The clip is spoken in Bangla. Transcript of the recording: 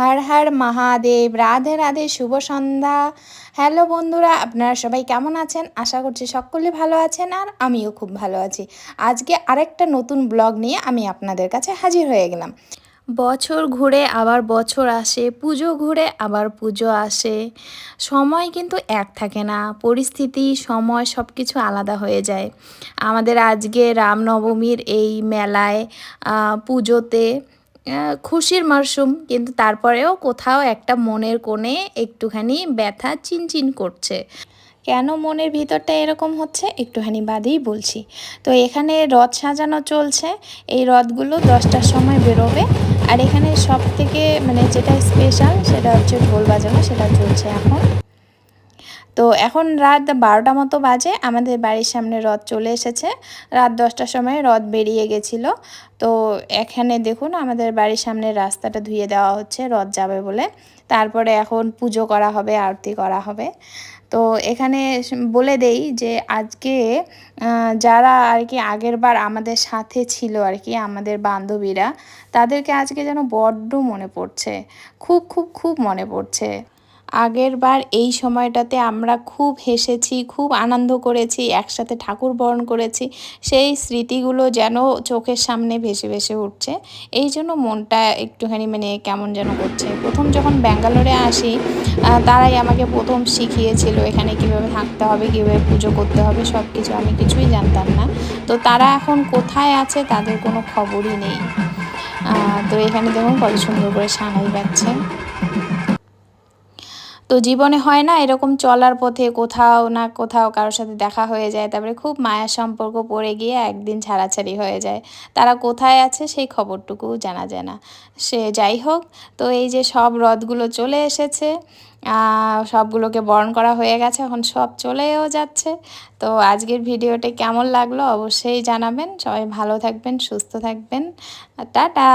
হর হর মহাদেব, রাধে রাধে, শুভ সন্ধ্যা। হ্যালো বন্ধুরা, আপনারা সবাই কেমন আছেন? আশা করছি সকলে ভালো আছেন আর আমিও খুব ভালো আছি। আজকে আরেকটা নতুন ব্লগ নিয়ে আমি আপনাদের কাছে হাজির হয়ে গেলাম। বছর ঘুরে আবার বছর আসে, পুজো ঘুরে আবার পুজো আসে। সময় কিন্তু এক থাকে না, পরিস্থিতি, সময় সব কিছু আলাদা হয়ে যায়। আমাদের আজকে রামনবমীর এই মেলায় পুজোতে খুশির মারশুম কিন্তু তারপরেও কোথাও একটা মনের কোণে একটুখানি ব্যথা চিনচিন করছে। কেন মনের ভিতরটা এরকম হচ্ছে? একটুখানি বাদেই বলছি। তো এখানে রথ সাজানো চলছে। এই রথগুলো দশটার সময় বেরোবে। আর এখানে সব থেকে মানে যেটা স্পেশাল সেটা হচ্ছে ঢোল বাজানো, সেটা চলছে এখন। তো এখন রাত বারোটা মতো বাজে, আমাদের বাড়ির সামনে রথ চলে এসেছে। রাত দশটার সময় রথ বেরিয়ে গেছিল। তো এখানে দেখুন, আমাদের বাড়ির সামনে রাস্তাটা ধুয়ে দেওয়া হচ্ছে, রথ যাবে বলে। তারপরে এখন পুজো করা হবে, আরতি করা হবে। তো এখানে বলে দেই যে আজকে যারা আর কি আগের বার আমাদের সাথে ছিল আর কি, আমাদের বান্ধবীরা, তাদেরকে আজকে যেন বড্ড মনে পড়ছে। খুব খুব খুব মনে পড়ছে। আগের বার এই সময়টাতে আমরা খুব হেসেছি, খুব আনন্দ করেছি, একসাথে ঠাকুর বরণ করেছি। সেই স্মৃতিগুলো যেন চোখের সামনে ভেসে ভেসে উঠছে। এই জন্য মনটা একটুখানি মানে কেমন যেন করছে। প্রথম যখন ব্যাঙ্গালোরে আসি তারাই আমাকে প্রথম শিখিয়েছিল এখানে কীভাবে থাকতে হবে, কীভাবে পুজো করতে হবে সব কিছু আমি কিছুই জানতাম না। তো তারা এখন কোথায় আছে তাদের কোনো খবরই নেই। তো এখানে দেখুন কত সুন্দর করে সানাই পাচ্ছে তো জীবনে হয় না এরকম চলার পথে কোথাও না কোথাও কারোর সাথে দেখা হয়ে যায়, তারপরে খুব মায়ার সম্পর্ক পড়ে গিয়ে একদিন ছাড়াছাড়ি হয়ে যায়। তারা কোথায় আছে সেই খবরটুকুও জানা যায় না। সে যাই হোক, তো এই যে সব হ্রদগুলো চলে এসেছে সবগুলোকে বরণ করা হয়ে গেছে, এখন সব চলেও যাচ্ছে। তো আজকের ভিডিওটা কেমন লাগল অবশ্যই জানাবেন। সবাই ভালো থাকবেন, সুস্থ থাকবেন। টাটা!